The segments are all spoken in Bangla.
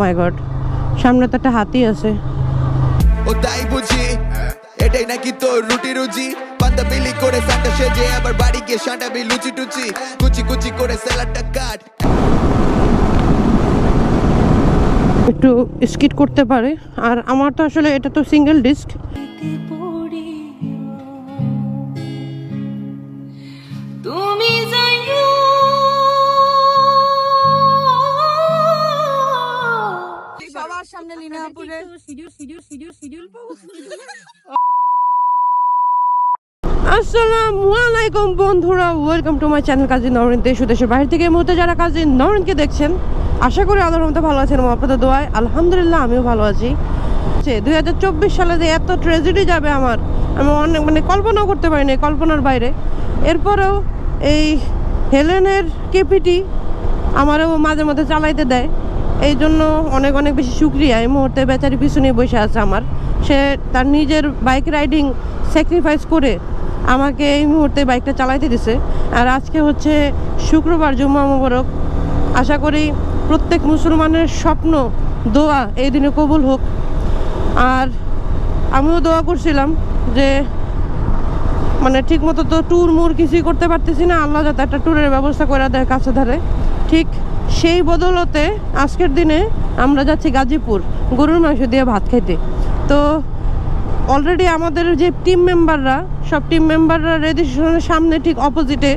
মাই গড সামনে তো একটা হাতি আছে। ও তাই বুঝি এটাই নাকি তো রুটি রুজি? পান্তা বিলি করে সাটা সেজে আবার বাড়ি গিয়ে সাঁটাবি লুচি টুচি। কুচি কুচি করে স্যালাডটা কাট। একটু স্কিট করতে পারে। আর আমার তো আসলে এটা তো সিঙ্গেল ডিস্ক সামনে লিনাপুরে আসসালামু আলাইকুম বন্ধুরা welcome to my channel Kazi Naren দেশ দেশের বাইরে থেকে এই মুহূর্তে যারা কাজী নরেনকে দেখছেন আশা করি আল্লাহর রহমতে ভালো আছেন আপনাদের দোয়ায় আলহামদুলিল্লাহ আমিও ভালো আছি। দুই হাজার চব্বিশ সালে যে এত ট্রেজেডি যাবে আমার আমি অনেক মানে কল্পনাও করতে পারিনি কল্পনার বাইরে। এরপরেও এই হেলেনের কেপিটি আমারও মাঝে মধ্যে চালাইতে দেয়। এই জন্য অনেক অনেক বেশি সুক্রিয়া। এই মুহূর্তে বেচারি পিছনে বসে আছে আমার। সে তার নিজের বাইক রাইডিং স্যাক্রিফাইস করে আমাকে এই মুহূর্তে বাইকটা চালাইতে দিছে। আর আজকে হচ্ছে শুক্রবার জুম্মা মোবারক। আশা করি প্রত্যেক মুসলমানের স্বপ্ন, দোয়া এই দিনে কবুল হোক। আর আমিও দোয়া করছিলাম যে মানে ঠিক মতো তো ট্যুর মুর কিছুই করতে পারতেছি না। আল্লাহ যাতে একটা ট্যুরের ব্যবস্থা করে দেয় কাছে ধারে। ঠিক সেই বদলতে আজকের দিনে আমরা যাচ্ছি গাজীপুর, গরুর মাংস দিয়ে ভাত খাইতে। তো অলরেডি আমাদের যে টিম মেম্বাররা সব টিম মেম্বাররা রেজিস্ট্রেশনের সামনে ঠিক অপোজিটে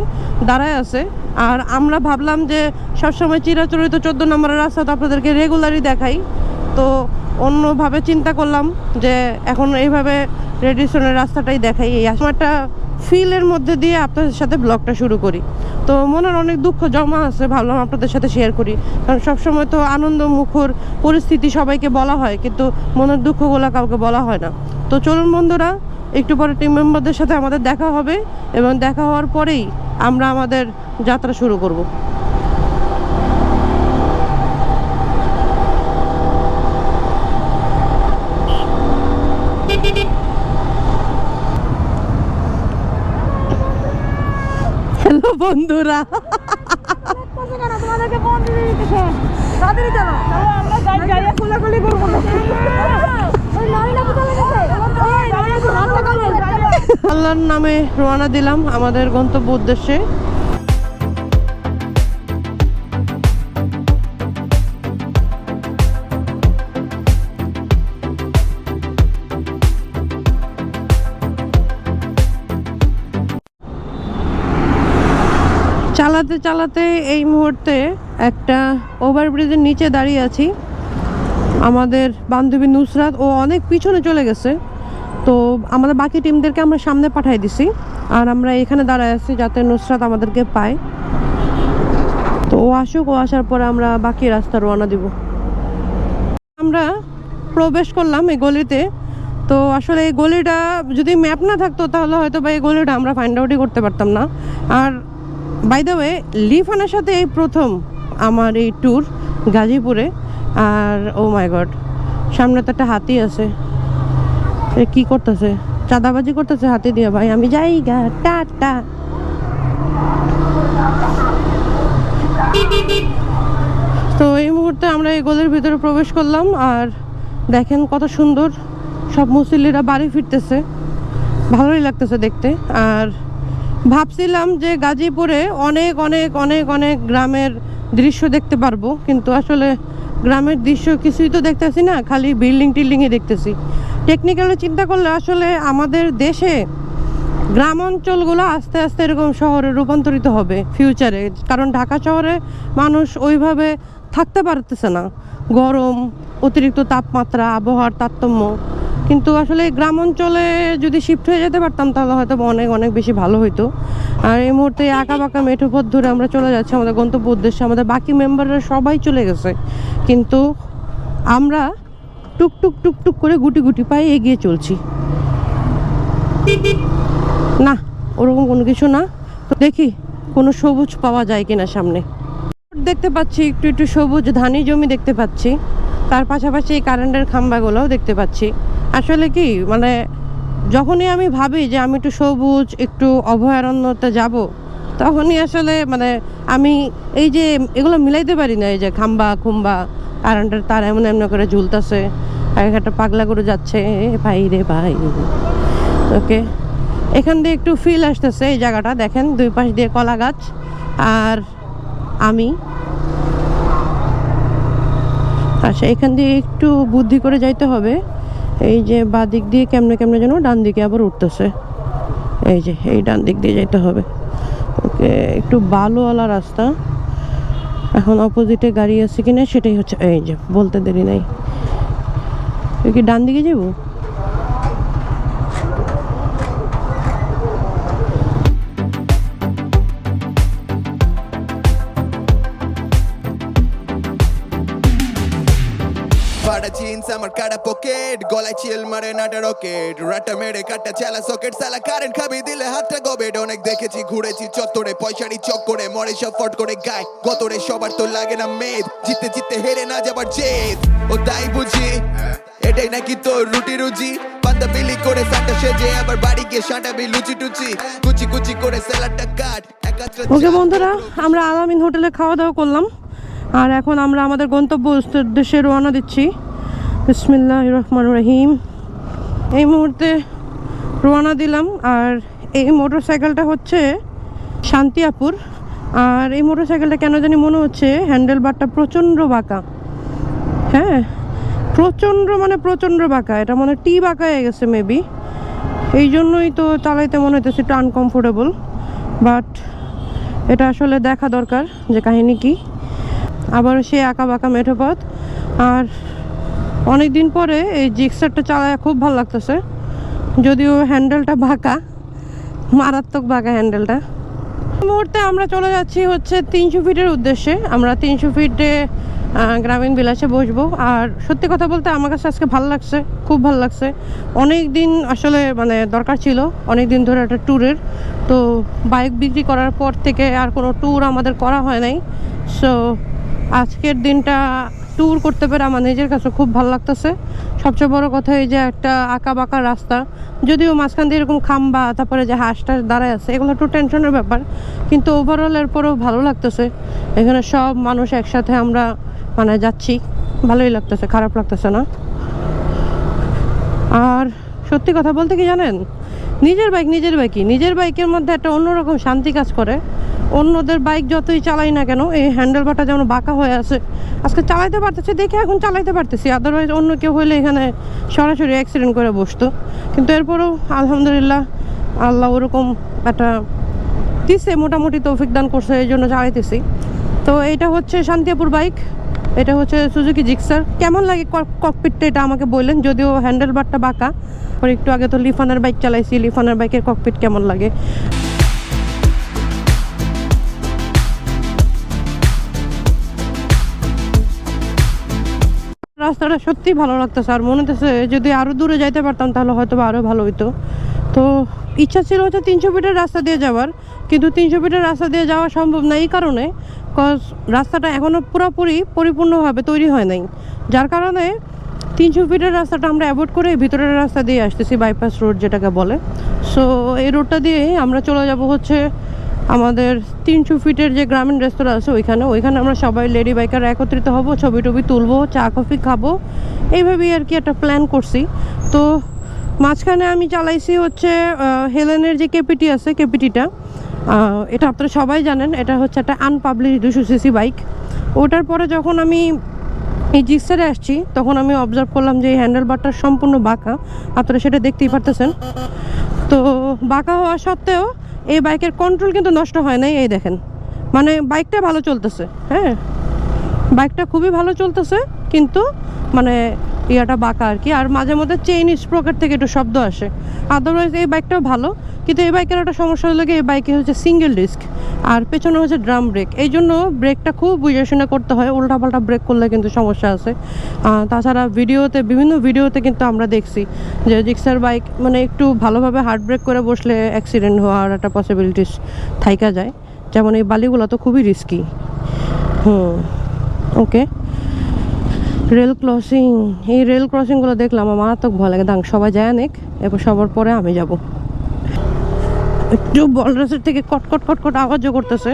দাঁড়ায় আছে। আর আমরা ভাবলাম যে সবসময় চিরাচরিত চোদ্দ নম্বরের রাস্তা তো আপনাদেরকে রেগুলারই দেখাই। তো অন্যভাবে চিন্তা করলাম যে এখন এইভাবে রেডিসনের রাস্তাটাই দেখাই। এই একটা ফিলের মধ্যে দিয়ে আপনাদের সাথে ব্লগটা শুরু করি। তো মনের অনেক দুঃখ জমা আছে, ভাবলাম আপনাদের সাথে শেয়ার করি। কারণ সবসময় তো আনন্দ মুখর পরিস্থিতি সবাইকে বলা হয়, কিন্তু মনের দুঃখগুলো কাউকে বলা হয় না। তো চলুন বন্ধুরা, একটু পরে টিম মেম্বারদের সাথে আমাদের দেখা হবে, এবং দেখা হওয়ার পরেই আমরা আমাদের যাত্রা শুরু করব হ্যালো বন্ধুরা তোমাদেরকে ফোন দিয়ে দিতেছে তাড়াতাড়ি চলো আমরা গাড়ি গাড়ি খোলাখুলি করব না ওই নয়না কোথায় গেছে ওই নয়না কোথায় গেছে আল্লাহর নামে রওনা দিলাম আমাদের গন্তব্য উদ্দেশ্যে। চালাতে এই মুহূর্তে একটা ওভারব্রিজের নিচে দাঁড়িয়ে আছি। আমাদের বান্ধবী নুসরাত, ও অনেক পিছনে চলে গেছে। তো আমাদের বাকি টিমদেরকে আমরা সামনে পাঠাই দিছি আর আমরা এখানে দাঁড়ায় আছি যাতে নুসরাত আমাদেরকে পায়। তো ও আসুক, ও আসার পরে আমরা বাকি রাস্তা রওনা দিব। আমরা প্রবেশ করলাম এই গলিতে। তো আসলে এই গলিটা যদি ম্যাপ না থাকতো তাহলে হয়তো বা এই গলিটা আমরা ফাইন্ড আউটই করতে পারতাম না। আর বাই দ্য ওয়ে লিফানের সাথে এই প্রথম আমার এই ট্যুর গাজীপুরে। আর ও মাই গড সামনে তো একটা হাতি আছে। কি করতেছে? চাঁদাবাজি করতেছে হাতি দিয়ে, ভাই, আমি যাই গা টাটা। তো এই মুহূর্তে আমরা এই গলির ভিতরে প্রবেশ করলাম, আর দেখেন কত সুন্দর সব মুসল্লিরা বাড়ি ফিরতেছে। ভালোই লাগতেছে দেখতে। আর ভাবছিলাম যে গাজীপুরে অনেক অনেক অনেক অনেক গ্রামের দৃশ্য দেখতে পারব, কিন্তু আসলে গ্রামের দৃশ্য কিছুই তো দেখতেছি না, খালি বিল্ডিং টিল্ডিংই দেখতেছি। টেকনিক্যালি চিন্তা করলে আসলে আমাদের দেশে গ্রাম অঞ্চলগুলো আস্তে আস্তে এরকম শহরে রূপান্তরিত হবে ফিউচারে কারণ ঢাকা শহরে মানুষ ওইভাবে থাকতে পারতেছে না। গরম, অতিরিক্ত তাপমাত্রা, আবহাওয়ার তারতম্য কিন্তু আসলে গ্রাম অঞ্চলে যদি শিফট হয়ে যেতে পারতাম, তাহলে হয়তো অনেক অনেক বেশি ভালো হতো আর এই মুহূর্তে আঁকা বাঁকা মেঠো পথ ধরে আমরা চলে যাচ্ছি, আমাদের গন্তব্য উদ্দেশ্যে। আমাদের বাকি মেম্বাররা সবাই চলে গেছে। কিন্তু আমরা টুক টুক টুক টুক করে গুটি গুটি পায়ে এগিয়ে চলছি। না, ওরকম কোনো কিছু না। তো দেখি কোনো সবুজ পাওয়া যায় কিনা সামনে। দেখতে পাচ্ছি, একটু একটু সবুজ ধানি জমি দেখতে পাচ্ছি। তার পাশাপাশি এই কারেন্টের খাম্বাগুলোও দেখতে পাচ্ছি। আসলে কি মানে যখনই আমি ভাবি যে আমি একটু সবুজ, একটু অভয়ারণ্যতে যাব, তখনই আসলে মানে আমি এই যে এগুলো মিলাইতে পারি না, এই যে খাম্বা, খুম্বা, কারেন্টের তার এমন এমন করে ঝুলতেছে, একটা পাগলা করে যাচ্ছে ভাই রে ভাই। ওকে, এখান দিয়ে একটু ফিল আসতেছে এই জায়গাটা, দেখেন দুই পাশ দিয়ে কলা গাছ, আর আমি। আচ্ছা এখান দিয়ে একটু বুদ্ধি করে যাইতে হবে। এই যে বা দিক দিয়ে কেমনে কেমনে যেন ডান দিকে আবার উঠতেছে। এই যে, এই ডান দিক দিয়ে যেতে হবে। ওকে, একটু বালুওয়ালা রাস্তা। এখন অপোজিটে গাড়ি আছে কিনা সেটাই হচ্ছে, এই যে, বলতে দেরি নাই। কি ডান দিকে যাব? ফাটা আমার কাটা পকেট গলায় চিল মারে নাটা রকেট রাটা মেরে কাটা চালা সকেট সালা কারেন্ট খাবি দিলে হাতটা গবেট অনেক দেখেছি, ঘুরেছি চত্বরে পয়সারি চক করে মরে সব ফট করে গায়। গতরে সবার তো লাগে না মেদ, জিতে জিতে হেরে না যাবার জেদ। ও তাই বুঝি, এটাই নাকি তোর রুটি রুজি? পান্তা বিলি করে সাটা সেজে, আবার বাড়ি গিয়ে সাঁটাবি লুচি টুচি। কুচি কুচি করে স্যালাডটা কাট ওকে বন্ধুরা, আমরা আলামিন হোটেলে খাওয়া দাওয়া করলাম। আর এখন আমরা আমাদের গন্তব্য উদ্দেশ্যে রওনা দিচ্ছি। বিসমিল্লাহ রহমান রহিম। এই মুহূর্তে রওনা দিলাম আর এই মোটর সাইকেলটা হচ্ছে শান্তিয়াপুর। আর এই মোটর সাইকেলটা কেন জানি মনে হচ্ছে হ্যান্ডেল বারটা প্রচণ্ড বাঁকা। হ্যাঁ প্রচণ্ড মানে প্রচণ্ড বাঁকা। এটা মনে টি বাঁকা হয়ে গেছে মেবি এই জন্যই তো চালাইতে মনে হইতেছে একটু আনকমফোর্টেবল বাট এটা আসলে দেখা দরকার যে কাহিনী কি। আবার সে আঁকা বাঁকা মেঠো পথ আর অনেক দিন পরে এই জিক্সারটা চালায় খুব ভালো লাগতেছে। যদিও হ্যান্ডেলটা বাঁকা, মারাত্মক বাঁকা হ্যান্ডেলটা। মুহূর্তে আমরা চলে যাচ্ছি হচ্ছে তিনশো ফিটের উদ্দেশ্যে। আমরা তিনশো ফিটে গ্রামীণ বিলাসে বসবো। আর সত্যি কথা বলতে আমার কাছে আজকে ভালো লাগছে, খুব ভালো লাগছে। অনেক দিন আসলে মানে দরকার ছিল অনেক দিন ধরে একটা ট্যুরের। তো বাইক বিক্রি করার পর থেকে আর কোনো ট্যুর আমাদের করা হয় নাই। সো আজকের দিনটা ট্যুর করতে পেরে আমার নিজের কাছে খুব ভালো লাগতেছে। সবচেয়ে বড় কথা এই যে একটা আঁকা বাঁকা রাস্তা, যদিও মাঝখান দিয়ে এরকম খাম্বা, তারপরে যে হাঁসটা দাঁড়ায় আছে, এগুলো একটু টেনশনের ব্যাপার, কিন্তু ওভারঅল এরপরেও ভালো লাগতেছে। এখানে সব মানুষ একসাথে আমরা মানে যাচ্ছি, ভালোই লাগতেছে, খারাপ লাগতেছে না। আর সত্যি কথা বলতে কি জানেন? নিজের বাইক নিজের বাইকই নিজের বাইকের মধ্যে একটা অন্যরকম শান্তি কাজ করে। অন্যদের বাইক যতই চালাই না কেন, এই হ্যান্ডেল বারটা যেমন বাঁকা হয়ে আছে। আজকে চালাইতে পারতেছি, দেখে এখন চালাইতে পারতেছি। আদারওয়াইজ অন্য কেউ হলে এখানে সরাসরি অ্যাক্সিডেন্ট করে বসতো। কিন্তু এরপরও আলহামদুলিল্লাহ, আল্লাহ ওরকম একটা দিছে, মোটামুটি তৌফিক দান করছে, এই জন্য চালাইতেছি। তো এটা হচ্ছে শান্তিপুর বাইক এটা হচ্ছে সুজুকি জিক্সার কেমন লাগে ককপিটটা এটা আমাকে বললেন, যদিও হ্যান্ডেল বারটা বাঁকা আর একটু আগে তো লিফানের বাইক চালাইছি লিফানের বাইকের ককপিট কেমন লাগে। রাস্তাটা সত্যি ভালো লাগতেছে। আর মনে হতেছে যদি আরও দূরে যাইতে পারতাম তাহলে হয়তো বা আরও ভালো হইতো। তো ইচ্ছা ছিল হচ্ছে তিনশো ফিটের রাস্তা দিয়ে যাওয়ার, কিন্তু তিনশো ফিটের রাস্তা দিয়ে যাওয়া সম্ভব না এই কারণে কজ রাস্তাটা এখনও পুরোপুরি পরিপূর্ণভাবে তৈরি হয় নাই। যার কারণে তিনশো ফিটের রাস্তাটা আমরা অ্যাভয়েড করে ভিতরের রাস্তা দিয়ে আসতেছি, বাইপাস রোড যেটাকে বলে। সো এই রোডটা দিয়ে আমরা চলে যাব হচ্ছে আমাদের তিনশো ফিটের যে গ্রামীণ রেস্তোরাঁ আছে ওইখানে ওইখানে আমরা সবাই লেডি বাইকার একত্রিত হব, ছবি টবি তুলবো, চা, কফি খাব। এইভাবেই আর কি একটা প্ল্যান করছি। তো মাঝখানে আমি চালাইছি হচ্ছে হেলেনের যে কেপিটি আছে কেপিটিটা এটা আপনারা সবাই জানেন, এটা হচ্ছে একটা আনপাবলিশ দুশো সিসি বাইক ওটার পরে যখন আমি এই জিক্সারে আসছি, তখন আমি অবজার্ভ করলাম যে এই হ্যান্ডেল বারটা সম্পূর্ণ বাঁকা। আপনারা সেটা দেখতেই পারতেছেন। তো বাঁকা হওয়া সত্ত্বেও এই বাইকের কন্ট্রোল কিন্তু নষ্ট হয় নাই, এই দেখেন। মানে বাইকটা ভালো চলতেছে হ্যাঁ? বাইকটা খুবই ভালো চলতেছে, কিন্তু মানে ইয়াটা বাঁকা আর কি। আর মাঝে মধ্যে চেইন স্প্রকেট থেকে একটু শব্দ আসে। আদারওয়াইজ এই বাইকটাও ভালো, কিন্তু এই বাইকের একটা সমস্যা হলো এই বাইকে হচ্ছে সিঙ্গেল ডিস্ক আর পেছনে হচ্ছে ড্রাম ব্রেক এই জন্য ব্রেকটা খুব বুঝে শুনে করতে হয়, উল্টাপাল্টা ব্রেক করলে কিন্তু সমস্যা আছে। তাছাড়া ভিডিওতে, বিভিন্ন ভিডিওতে কিন্তু আমরা দেখছি যে রিক্সার বাইক মানে একটু ভালোভাবে হার্ড ব্রেক করে বসলে অ্যাক্সিডেন্ট হওয়ার একটা পসিবিলিটিস থাইকা যায়। যেমন এই বালিগুলো তো খুবই রিস্কি হুম ওকে রেল ক্রসিং এই রেল ক্রসিংগুলো দেখলাম, আমার মারাত্মক ভয় লাগে দাং সবাই যায় অনেক এরপর সবার পরে আমি যাব। একটু বল রেসের থেকে কট কট কট কট আওয়াজও করতেছে।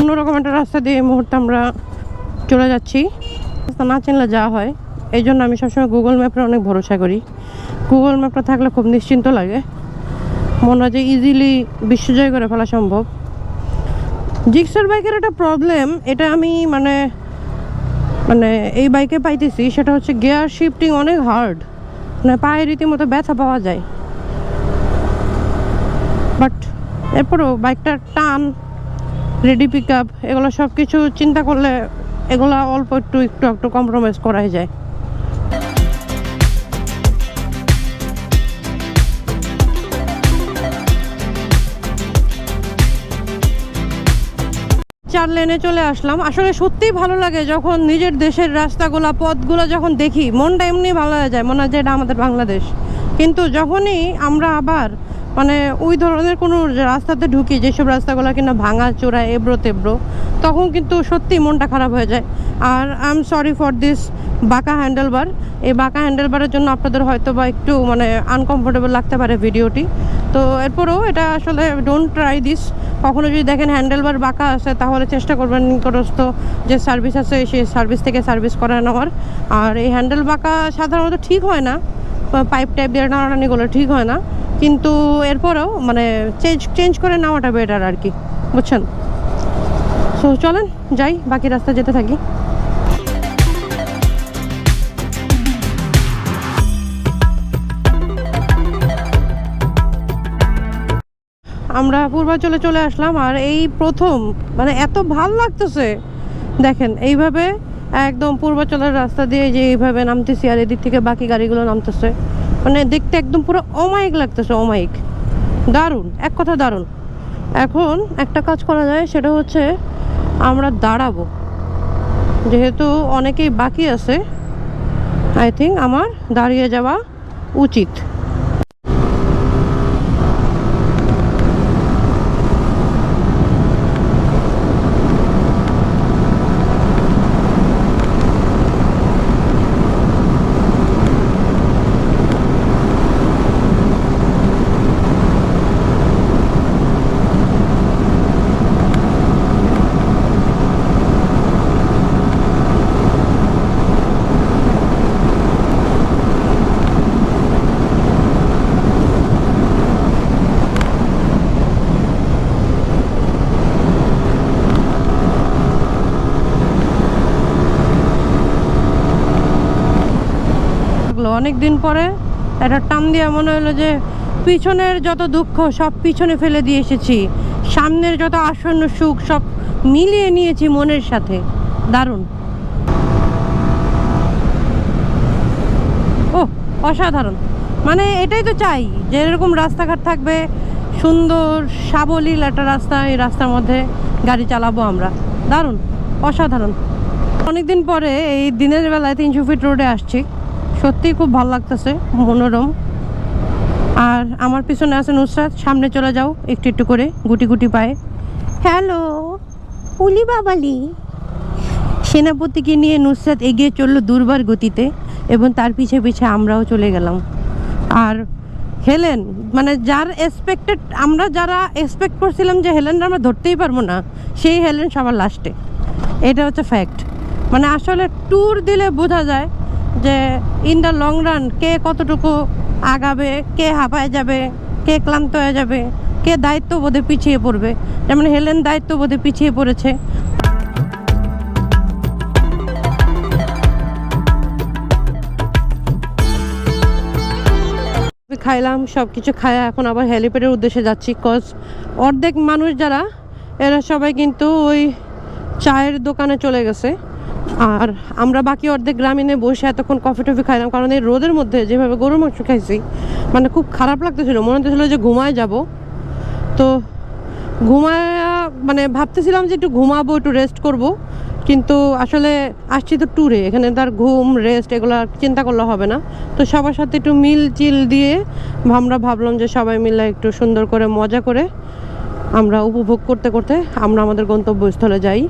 অন্যরকম একটা রাস্তা দিয়ে এই মুহূর্তে আমরা চলে যাচ্ছি। রাস্তা না চিনলে যাওয়া হয়। এই জন্য আমি সবসময় গুগল ম্যাপের অনেক ভরসা করি। গুগল ম্যাপটা থাকলে খুব নিশ্চিন্ত লাগে। মনে হয় যে ইজিলি বিশ্বজয় করে ফেলা সম্ভব। জিক্সার বাইকের একটা প্রবলেম এটা আমি মানে মানে এই বাইকে পাইতেছি, সেটা হচ্ছে গিয়ার শিফটিং অনেক হার্ড মানে পায়ে রীতিমতো ব্যথা পাওয়া যায়। বাট এরপরেও বাইকটার টান রেডি পিক আপ এগুলো সব কিছু চিন্তা করলে এগুলো অল্প একটু একটু একটু কম্প্রোমাইজ করাই যায়। চার লেনে চলে আসলাম। আসলে সত্যিই ভালো লাগে যখন নিজের দেশের রাস্তাগুলো, পথগুলো যখন দেখি, মনটা এমনি ভালো হয়ে যায়। মনে হয় যে এটা আমাদের বাংলাদেশ। কিন্তু যখনই আমরা আবার মানে ওই ধরনের কোনো রাস্তাতে ঢুকি, যেসব রাস্তাগুলো কিনা ভাঙা, চোরা, এবড়ো তেবড়ো, তখন কিন্তু সত্যি মনটা খারাপ হয়ে যায়। আর I am sorry for this বাঁকা হ্যান্ডেলবার এই বাঁকা হ্যান্ডেলবারের জন্য আপনাদের হয়তো বা একটু মানে আনকমফোর্টেবল লাগতে পারে ভিডিওটি। তো এরপরেও এটা আসলে ডোন্ট ট্রাই দিস কখনো যদি দেখেন হ্যান্ডেলবার বাঁকা আছে, তাহলে চেষ্টা করবেন নিকটস্থ যে সার্ভিস আছে, সেই সার্ভিস থেকে সার্ভিস করে নেওয়ার। আর এই হ্যান্ডেল বাঁকা সাধারণত ঠিক হয় না। পাইপ টাইপ দিয়ে টানাটানিগুলো ঠিক হয় না। কিন্তু এরপরেও মানে চেঞ্জ চেঞ্জ করে নেওয়াটা বেটার আর কি বুঝছেন? সো চলেন, যাই, বাকি রাস্তা যেতে থাকি। আমরা পূর্বাঞ্চলে চলে আসলাম আর এই প্রথম মানে এত ভালো লাগতেছে। দেখেন, এইভাবে একদম পূর্বাঞ্চলের রাস্তা দিয়ে যে এইভাবে নামতেছি আর এদিক থেকে বাকি গাড়িগুলো নামতেছে। মানে দেখতে একদম পুরো অমায়িক লাগতেছে, অমায়িক। দারুণ, এক কথা দারুণ। এখন একটা কাজ করা যায়, সেটা হচ্ছে আমরা দাঁড়াবো। যেহেতু অনেকেই বাকি আছে আই থিঙ্ক আমার দাঁড়িয়ে যাওয়া উচিত লাগল অনেক দিন পরে একটা টান দিয়ে মনে হলো যে পিছনের যত দুঃখ, সব পিছনে ফেলে দিয়ে এসেছি। সামনের যত আসন্ন সুখ, সব মিলিয়ে নিয়েছি মনের সাথে। দারুণ। ও অসাধারণ। মানে এটাই তো চাই যে এরকম রাস্তাঘাট থাকবে, সুন্দর, সাবলীল একটা রাস্তা, এই রাস্তার মধ্যে গাড়ি চালাবো আমরা। দারুণ, অসাধারণ। অনেকদিন পরে এই দিনের বেলায় তিনশো ফিট রোডে আসছি। সত্যিই খুব ভালো লাগতেছে, মনোরম। আর আমার পিছনে আছে নুসরাত, সামনে চলে যাও, একটু একটু করে, গুটি গুটি পায়ে। হ্যালো, উলি বাবালি। সেনাপতিকে নিয়ে নুসরাত এগিয়ে চলল দুর্বার গতিতে এবং তার পিছে পিছে আমরাও চলে গেলাম। আর হেলেন মানে যার এক্সপেক্টেড আমরা যারা এক্সপেক্ট করছিলাম যে হেলেন আমরা ধরতেই পারব না, সেই হেলেন সবার লাস্টে এটা হচ্ছে ফ্যাক্ট মানে আসলে ট্যুর দিলে বোঝা যায় যে ইন দ্য লং রান কে কতটুকু আগাবে, কে হাঁপায় যাবে, কে ক্লান্ত হয়ে যাবে, কে দায়িত্ববোধে পিছিয়ে পড়বে। যেমন হেলেন দায়িত্ববোধে পিছিয়ে পড়েছে। খাইলাম সব কিছু খায়া এখন আবার হেলিপ্যাডের উদ্দেশ্যে যাচ্ছি কজ অর্ধেক মানুষ যারা, এরা সবাই কিন্তু ওই চায়ের দোকানে চলে গেছে। আর আমরা বাকি অর্ধেক গ্রামীণে বসে এতক্ষণ কফি টফি খাইলাম, কারণ এই রোদের মধ্যে যেভাবে গরুর মাংস খাইছি মানে খুব খারাপ লাগতেছিল। মনে হতেছিল যে ঘুমায় যাব। তো ঘুমায় মানে ভাবতেছিলাম যে একটু ঘুমাবো, একটু রেস্ট করব, কিন্তু আসলে আসছি তো ট্যুরে এখানে তার ঘুম রেস্ট এগুলো চিন্তা করলে হবে না। তো সবার সাথে একটু মিল চিল দিয়ে আমরা ভাবলাম যে সবাই মিলে একটু সুন্দর করে মজা করে আমরা উপভোগ করতে করতে আমরা আমাদের গন্তব্যস্থলে যাই।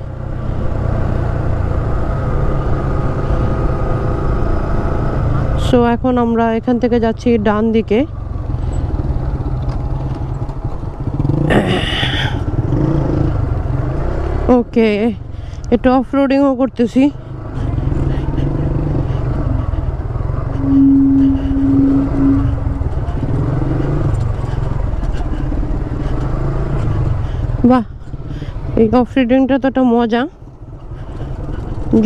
সো এখন আমরা এখান থেকে যাচ্ছি ডান দিকে। ওকে একটু অফ রোডিংও করতেছি। বাহ, এই অফ রোডিংটা তো একটা মজা।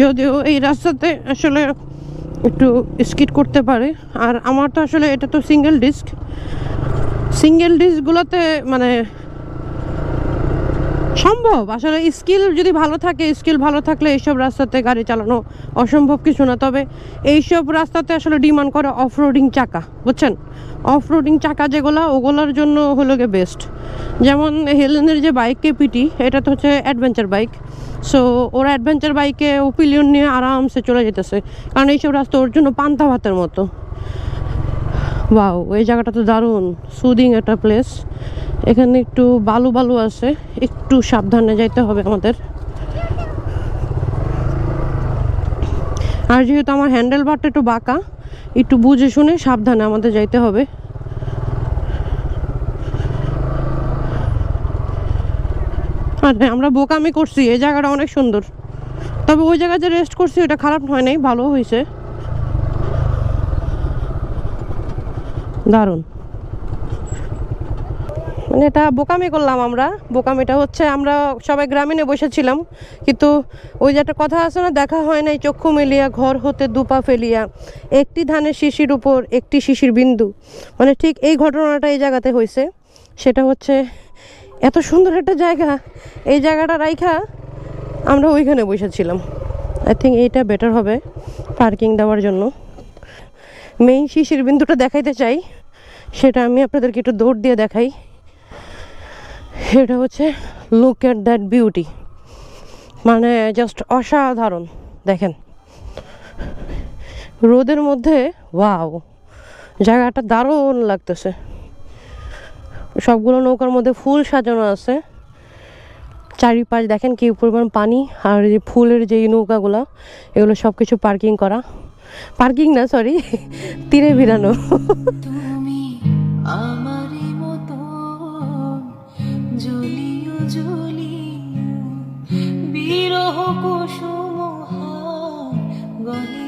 যদিও এই রাস্তাতে আসলে একটু স্কিট করতে পারে। আর আমার তো আসলে এটা তো সিঙ্গেল ডিস্ক সিঙ্গেল ডিস্কগুলোতে মানে সম্ভব? আসলে স্কিল যদি ভালো থাকে, স্কিল ভালো থাকলে এইসব রাস্তাতে গাড়ি চালানো অসম্ভব কিছু না। তবে এইসব রাস্তাতে আসলে ডিমান্ড করে অফ রোডিং চাকা, বুঝছেন? অফ রোডিং চাকা যেগুলো, ওগুলোর জন্য হলো গিয়ে বেস্ট। যেমন হেলেনের যে বাইক কেপিটি, এটা তো হচ্ছে অ্যাডভেঞ্চার বাইক। সো ওরা অ্যাডভেঞ্চার বাইকে ওপিলিয়ন নিয়ে আরামসে চলে যেতেছে। কারণ এইসব রাস্তা ওর জন্য পান্তা ভাতের মতো। ওয়াও এই জায়গাটা তো দারুণ। সুদিং একটা প্লেস এখানে একটু বালু বালু আছে একটু সাবধানে যাইতে হবে আমাদের। আর যেহেতু আমার হ্যান্ডেল বারটা একটু বাঁকা একটু বুঝে শুনে সাবধানে আমাদের যাইতে হবে। আর হ্যাঁ, আমরা বোকামি করছি এই জায়গাটা অনেক সুন্দর। তবে ওই জায়গায় যে রেস্ট করছি ওটা খারাপ হয় নাই ভালো হয়েছে দারুণ। মানে এটা বোকামি করলাম আমরা। বোকামিটা হচ্ছে আমরা সবাই গ্রামীণে বসেছিলাম, কিন্তু ওই যে একটা কথা আছে না, দেখা হয় নাই, চক্ষু মেলিয়া, ঘর হতে দুপা ফেলিয়া, একটি ধানের শিশির উপর একটি শিশির বিন্দু। মানে ঠিক এই ঘটনাটা এই জায়গাতে হয়েছে সেটা হচ্ছে এত সুন্দর একটা জায়গা, এই জায়গাটা রাইখা আমরা ওইখানে বসেছিলাম। আই থিঙ্ক এইটা বেটার হবে পার্কিং দেওয়ার জন্য। মেইন শিশির বিন্দুটা দেখাইতে চাই, সেটা আমি আপনাদেরকে একটু দৌড় দিয়ে দেখাই। এটা হচ্ছে লুক এট দ্যাট বিউটি মানে জাস্ট অসাধারণ, দেখেন। রোদের মধ্যে ওয়াও জায়গাটা দারুণ লাগতেছে। সবগুলো নৌকার মধ্যে ফুল সাজানো আছে। চারিপাশ দেখেন কি পরিমাণ পানি, আর যে ফুলের যে নৌকাগুলো, এগুলো সব কিছু পার্কিং করা। পার্কিং না সরি তীরে ভিড়ানো। জ্বলিও বিরহ কুসুম হার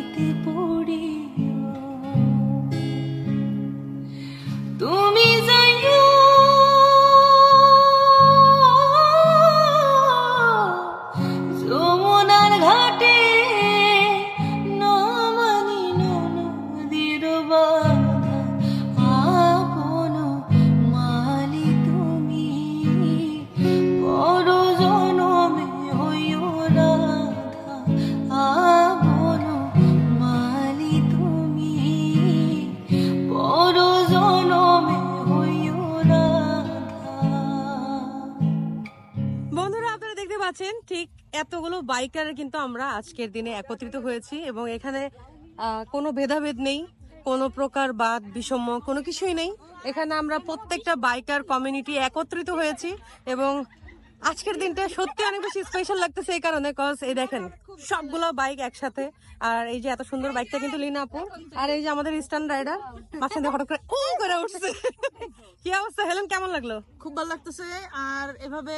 বাইকার কিন্তু আমরা আজকের দিনে একত্রিত হয়েছি এবং এখানে কোনো ভেদাভেদ নেই, কোনো প্রকার বাদ, বিষম্য, কোনো কিছুই নেই। এখানে আমরা প্রত্যেকটা বাইকার কমিউনিটি একত্রিত হয়েছি এবং আজকের দিনটা সত্যি অনেক বেশি স্পেশাল লাগতেছে এই কারণে কজ এই দেখেন, সবগুলো বাইক একসাথে। আর এই যে এত সুন্দর বাইকটা কিন্তু লিনা আপু। আর এই যে আমাদের স্ট্যান্ড রাইডার মাঝখান হঠাৎ করে উ করে উঠছে। কি অবস্থা? হেলেন, কেমন লাগল? খুব ভালো লাগতেছে। আর এভাবে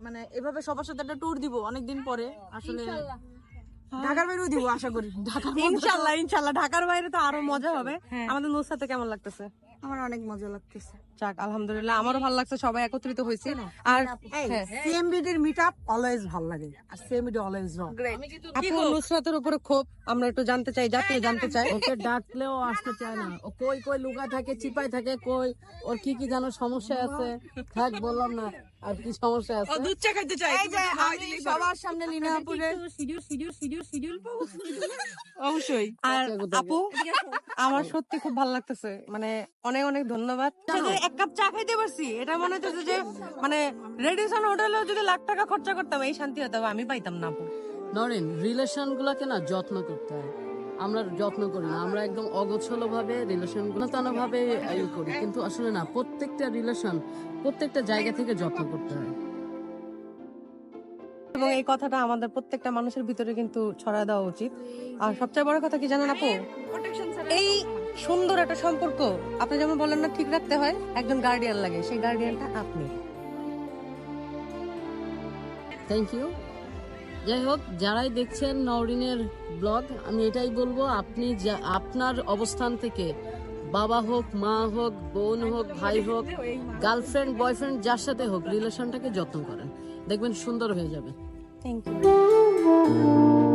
মানে এভাবে সবার সাথে একটা ট্যুর দিব অনেকদিন পরে আসলে ঢাকার বাইরেও দিব আশা করি। তো- ইনশাল্লাহ ইনশাল্লাহ। ঢাকার বাইরে তো আরও মজা হবে। আমাদের নুসাতে কেমন লাগতেছে? আমার অনেক মজা লাগতেছে। যাক আলহামদুলিল্লাহ আমারও ভালো লাগছে সবাই একত্রিত হয়েছে। আর হ্যাঁ, সিএমবিডির মিট আপ অলওয়েজ ভালো লাগে আর সিএমবিডি অলওয়েজ রং আপু নুসরাতের উপরে ক্ষোভ আমরা একটু জানতে চাই জাতীয় জানতে চাই। ওকে ডাকলেও আসতে চায় না। ও কই কই লুকা থাকে চিপাই থাকে কই ওর কি কি যেন সমস্যা আছে। থাক বললাম না। আর কি সমস্যা আছে? দুধ চা খাইতে চাই এই যে আমি সবার সামনে লিনাপুরে অবশ্যই। আর আপু? আমার সত্যি খুব ভালো লাগতেছে। মানে অনেক অনেক ধন্যবাদ। এক কাপ চা খাইতে পারছি। এটা মনে হচ্ছে যে মানে রেডিসন হোটেলেও যদি লাখ টাকা খরচা করতাম এই শান্তি হতো আমি পাইতাম না আপু। নরেন রিলেশনগুলোকে না যত্ন করতে হয়। আমরা যত্ন করি না। আমরা একদম অগোছলো ভাবে রিলেশনগুলো ভাবে ই করি। কিন্তু আসলে না প্রত্যেকটা রিলেশন প্রত্যেকটা জায়গা থেকে যত্ন করতে হয়। এবং এই কথাটা আমাদের প্রত্যেকটা মানুষের ভিতরে কিন্তু ছড়ায় দেওয়া উচিত। আর সবচেয়ে বড় কথা কি জানেন আপু? এই সুন্দর একটা সম্পর্ক আপনি যেমন বললেন না ঠিক রাখতে হয় একজন গার্ডিয়ান লাগে। সেই গার্ডিয়ানটা আপনি। থ্যাংক ইউ যাই হোক যারাই দেখছেন নওরিনের ব্লগ, আমি এটাই বলব, আপনি আপনার অবস্থান থেকে বাবা হোক, মা হোক, বোন হোক, ভাই হোক, গার্লফ্রেন্ড, বয়ফ্রেন্ড, যার সাথে হোক, রিলেশনটাকে যত্ন করেন। দেখবেন সুন্দর হয়ে যাবে। থ্যাংক ইউ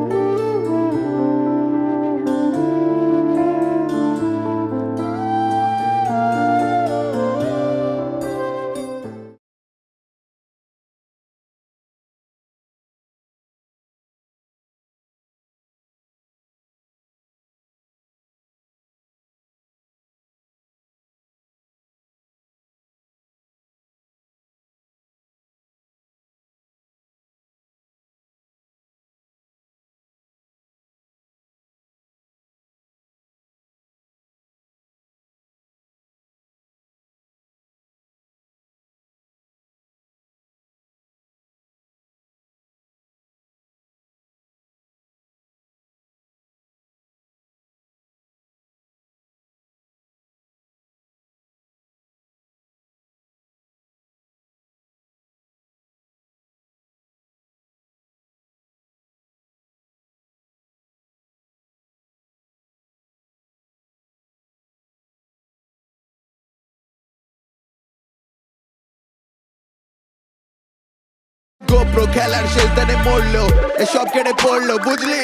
গোপ্রো খেলার শেষ মরলো, এসব কেড়ে পড়ল, বুঝলি?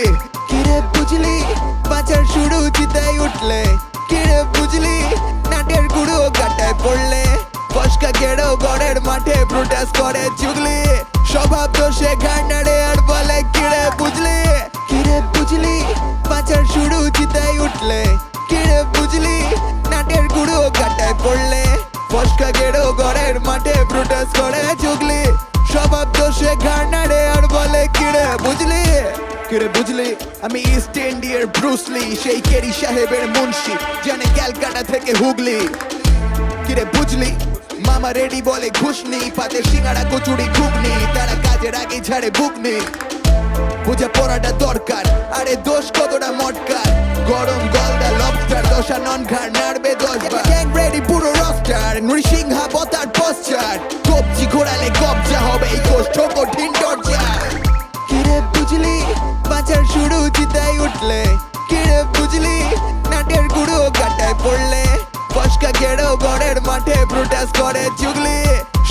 কিরে বুঝলি? বাজার শুরু চিতাই উঠলে। কিরে বুঝলি? নাটের গুরু গাটায় পড়লে। ফসকা গেড়ো গড়ের মাঠে প্রোটেস্ট করে চুগলি স্বভাব দোষে ঘাড়নাড়ে আর বলে, কিরে বুঝলি? কিরে বুঝলি? বাজার শুরু চিতাই উঠলে। কিরে বুঝলি? নাটের গুরু গাটায় পড়লে। ফসকা গেড়ো গড়ের মাঠে প্রোটেস্ট করে চুগলি নাড়ে আর বলে, কিরে বুঝলি? কিরে বুঝলি? আমি ইস্ট ইন্ডিয়ার ব্রুসলি সেই কেরি সাহেবের মুন্সি জানে ক্যালকাটা থেকে হুগলি। কিরে বুঝলি? মামা রেডি বলে ঘুষনি পাতে সিঙ্গাড়া, কচুরি, ঘুগনি, তারা কাজের আগে ছাড়ে বুকনি। বুঝে পড়াটা দরকার, আরে দোষ কতটা মটকার? গরম গলদা লবস্টার দশা নন ঘাড় নাড়বে দশ গ্যাং রেডি পুরো রস্টার নৃসিংহা বতার পশ্চার কবজি ঘোরালে কবজা হবে, এই কোষ্ঠ প্রোটেস্ট করে চুগলি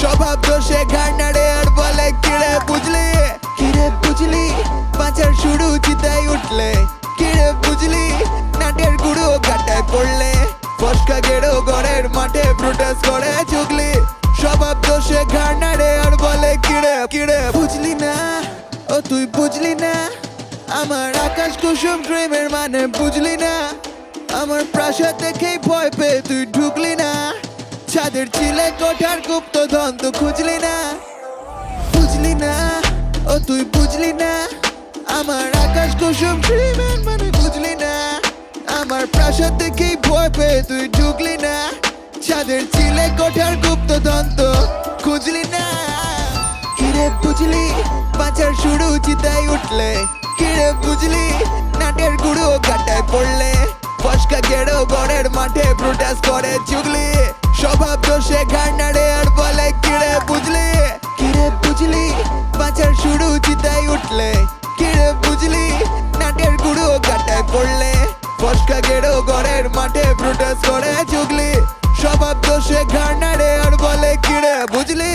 স্বভাব দোষে ঘাড় নাড়ে আর বলে, কিরে বুঝলি? কিরে বুঝলি? বাজার শুরু চিতাই উঠলে। কিরে বুঝলি? নাটের গুরু গাটায় পড়লে। ফসকা গেড়ো গড়ের মাঠে প্রোটেস্ট করে চুগলি স্বভাব দোষে ঘাড় নাড়ে আর বলে, কিরে কিরে বুঝলি না? ও তুই বুঝলি না? আমার আকাশ কুসুম ড্রিমের মানে বুঝলি না? আমার প্রাসাদ দেখেই ভয় পেয়ে তুই ঢুকলি না? ছাদের ছিলে কোঠার গুপ্ত ধন তো খুঁজলি না। বুঝলি না? ও তুই বুঝলি না? আমার আকাশ কুসুম ড্রিমের মানে বুঝলি না। আমার প্রাসাদ দেখেই ভয় পেয়ে তুই ঢুকলি না। ছাদের চিলে কোঠার গুপ্ত দন্ত খুঁজলি না। কিরে বুঝলি? বাজার শুরু চিতাই উঠলে। কিরে বুঝলি? নাটের গুরু গাটায় পড়লে। ফসকা গেড়ো গড়ের মাঠে প্রোটেস্ট করে, চুগলি। স্বভাব দোষে ঘাড় নাড়ে আর বলে কিড়ে বুঝলি? কিড়ে বুঝলি? বাঁচার শুরু চিতাই উঠলে। কিড়ে বুঝলি? নাটের গুঁড়ো গাটায় পড়লে। ফসকা গেড়ো ঘরের মাঠে ব্রুটাস করে চুগলি স্বভাব দোষে ঘাড় নাড়ে আর বলে কিড়ে বুঝলি?